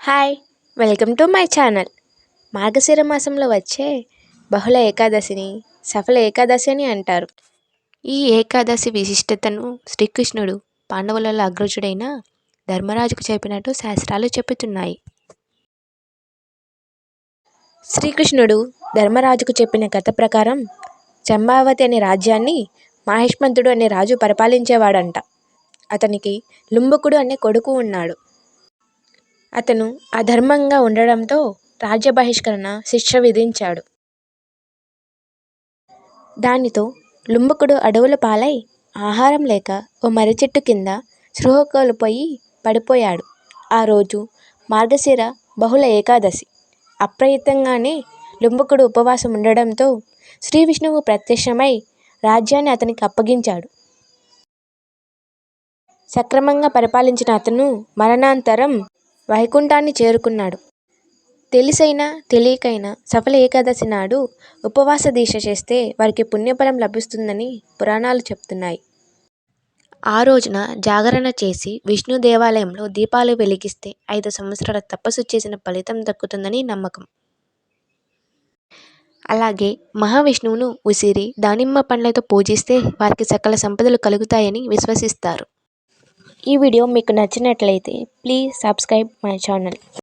Hi welcome to my channel. మార్గశిర మాసంలో వచ్చే బహుళ ఏకాదశిని సఫల ఏకాదశి అని అంటారు. ఈ ఏకాదశి విశిష్టతను శ్రీకృష్ణుడు పాండవులలో అగ్రజుడైన ధర్మరాజుకు చెప్పినట్టు శాస్త్రాలు చెబుతున్నాయి. శ్రీకృష్ణుడు ధర్మరాజుకు చెప్పిన కథ ప్రకారం చంబావతి అనే రాజ్యాన్ని మహేష్మంతుడు అనే రాజు పరిపాలించేవాడంట. అతనికి లుంబకుడు అనే కొడుకు ఉన్నాడు. అతను అధర్మంగా ఉండడంతో రాజ్య బహిష్కరణ శిక్ష విధించాడు. దానితో లుంబకుడు అడవుల పాలై ఆహారం లేక ఓ మర్రిచెట్టు కింద స్పృహ కోల్పోయి పడిపోయాడు. ఆ రోజు మార్గశిర బహుళ ఏకాదశి. అప్రయత్నంగానే లుంబకుడు ఉపవాసం ఉండడంతో శ్రీ విష్ణువు ప్రత్యక్షమై రాజ్యాన్ని అతనికి అప్పగించాడు. సక్రమంగా పరిపాలించిన అతను మరణాంతరం వైకుంఠాన్ని చేరుకున్నాడు. తెలిసైనా తెలియకైనా సఫల ఏకాదశి నాడు ఉపవాస దీక్ష చేస్తే వారికి పుణ్యఫలం లభిస్తుందని పురాణాలు చెప్తున్నాయి. ఆ రోజున జాగరణ చేసి విష్ణు దేవాలయంలో దీపాలు వెలిగిస్తే ఐదు సంవత్సరాల తపస్సు చేసిన ఫలితం దక్కుతుందని నమ్మకం. అలాగే మహావిష్ణువును ఉసిరి దానిమ్మ పండ్లతో పూజిస్తే వారికి సకల సంపదలు కలుగుతాయని విశ్వసిస్తారు. ఈ వీడియో మీకు నచ్చినట్లయితే ప్లీజ్ సబ్స్క్రైబ్ మై ఛానల్